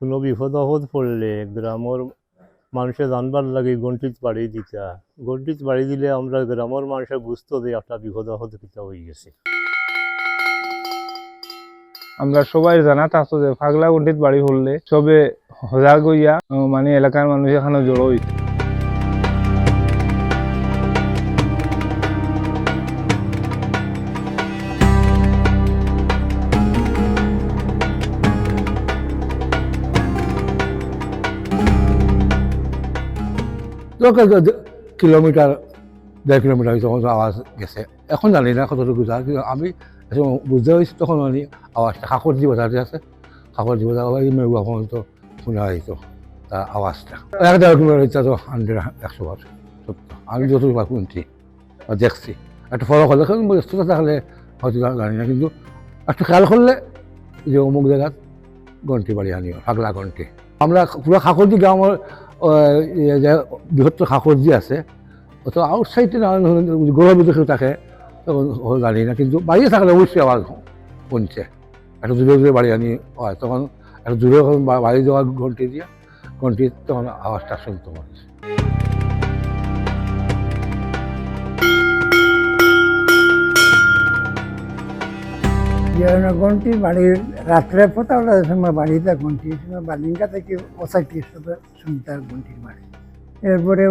কোনো বিপদ আপদ পড়লে গ্রামের মানুষে জানবার লাগে গন্টিত বাড়ি দিতা। গন্টিত বাড়ি দিলে আমরা গ্রামের মানুষে বুঝতো যে একটা বিপদ আপদ কিতা হয়ে গেছে। আমরা সবাই জানা তাছো যে ফাগলা গন্ডিত বাড়ি হলে সবে সজাগ হইয়া মানে এলাকার মানুষ এখানে জড়ো হইছে কিলোমিটার দেড় কিলোমিটার তখন আওয়াজ গেছে। এখন জানি না কতটুকু যা কিন্তু আমি বুঝতে হয়েছি তখন আমি আওয়াজটা কাকর যে বাজারটি আছে কাকর যে ওই মেঘুয়া পর্যন্ত শোনা হইতো তার আওয়াজটা এক দেড় কিলোমিটার হচ্ছে তো হান্ড্রেড একশো বার সত্য আমি যতটুকু শুনছি বা দেখছি একটা ফলো হলে ব্যস্ততা থাকলে হয়তো জানি না, কিন্তু একটু খেয়াল করলে যে অমুক জায়গাত ঘন্টি বাড়ি আনিও ফাগলা ঘন্টি আমরা পুরো খাকরজি গ্রামের আহ, সাহস যে আছে অথবা আউটসাইডে না গরুর ভিতরে কেউ থাকে তখন জানি না কিন্তু বাড়িয়ে থাকলে অবশ্যই আওয়াজ শুনছে। একটা দূরে দূরে বাড়ি আনি হয় তখন একটা দূরে বাড়ি যাওয়ার ঘন্টি দিয়ে ঘন্টি তখন আওয়াজটা শুনতে মানুষ ঘন্টি বাড়ির রাত্রে ফোটাওয়ার সময় বাড়িতে ঘন্টি সময় বালিঙ্গা থেকে সাথে শুনতে হয় বাড়ি। এরপরে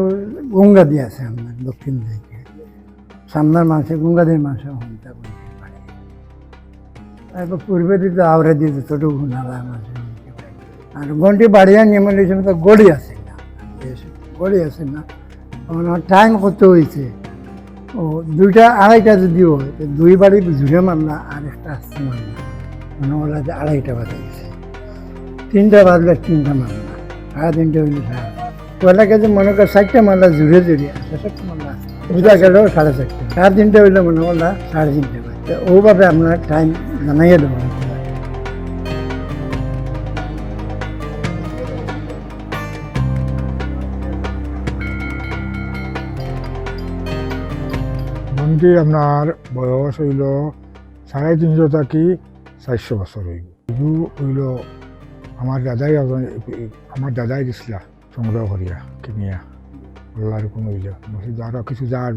গঙ্গা দিয়ে আছে আপনার দক্ষিণ দিকে। সামনের মাসে গঙ্গাদের মাসে শুনতে ঘন্টির বাড়ি। তারপর পূর্বে দিতে আওড়ে দিয়ে যতটুকু নালা মাসে আর গন্টি বাড়িয়ে নিয়ে এই সময় তো গড়ি আছে না, গড়ি আছে না। আমার টাইম কত হয়েছে? ও, দুইটা, আড়াইটা যদি হয় দুই বাড়ি জুড়ে মারলা, আর একটা আসতে মারলা। মানে ওরা যে আড়াইটা বাজে গেছে তিনটা বাজলে তিনটা মারলা। সাড়ে তিনটে হইলে সাড়ে যে মনে কর চারটা মারলা জুড়ে জুড়ে আসে চারটা মারলা বুঝা গেল সাড়ে চারটে। সাড়ে তিনটে হইলে মনে করলা সাড়ে তিনটে বাজে। ওভাবে আপনার টাইম জানাইয়ে দেবো। মন্দির আপনার বয়স হইল সাড়ে তিনশো থাকি চারশো বছর হইব। ইগু হইল আমার দাদাই আমার দাদাই দিছিলা সংগ্রহ করিয়া, কিনিয়া। আল্লাহর কোনো হইল, মসজিদ আরও কিছু যা আর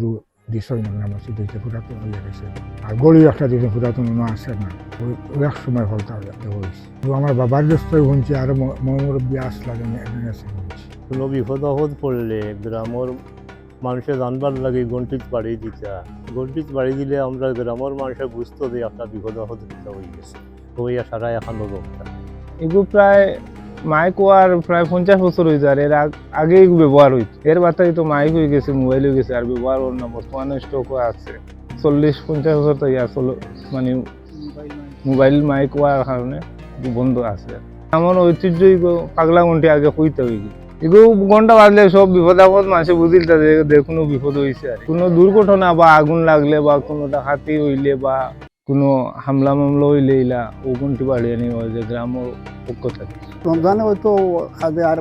দিছই না মসজিদ দিতে পুরাতন হইয়া গেছে। আর গলি একটা দিতে পুরাতন মনে আছে না, ওই ওই এক সময় ফলতা হয়েছে তো আমার বাবার ব্যস্তই শুনছি, আর মুরব্বী আসলা এখানে আছে শুনছি কোনো বিপদ পড়লে গ্রামের মানুষে জানবার লাগে গন্টিত বাড়ি দিতা। গন্টিত বাড়ি দিলে আমরা গ্রামের মানুষে বুঝতো যে একটা বিপদ কিতা হয়ে গেছে। হইয়া সারা এখনও রোগটা এগু প্রায় মাইক আর প্রায় পঞ্চাশ বছর হয়েছে আর এর আগ- ব্যবহার হইতো। এর বার্তায় তো মাইক হয়ে গেছে, মোবাইল হয়ে গেছে, আর ব্যবহার ওর না বর্তমানে স্টক আছে। চল্লিশ, পঞ্চাশ বছর তো ইয়া চলো মানে মোবাইল মাইক হওয়ার কারণে বন্ধ আছে। এমন ঐতিহ্য পাগলা ঘন্টি আগে হইতে হয়ে গেছে এগু ঘণ্টা বাজলে সব বিপদ আপদ মানুষে বুঝিল যে কোনো বিপদ হয়েছে আর কোনো দুর্ঘটনা বা আগুন লাগলে বা কোনো ডাকাতি হইলে বা কোনো হামলা মামলা হইলে ইলা ও ঘন্টি বাড়িয়ে নিয়ে হয় যে গ্রামের পক্ষ থাকে। রমজানে হয়তো খাদে আর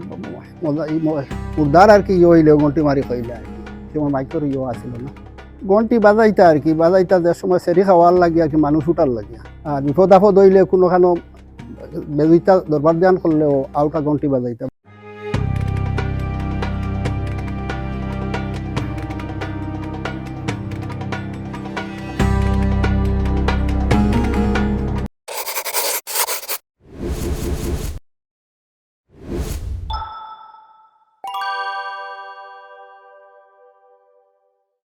উদ্ধার আর কি ইয়ে হইলে, ঘন্টি মারি কইলে আর কি। যেমন মাইকের ইয়ে আসিল না। ঘন্টি বাজাইতা আর কি, বাজাইতা যে সময় সেরি খাওয়ার লাগিয়া কি, মানুষ উঠার লাগিয়া। আর বিপদ আপদ হইলে কোনোখানো বেজুইতা দরবার দান করলেও আউটা ঘন্টি বাজাইতা।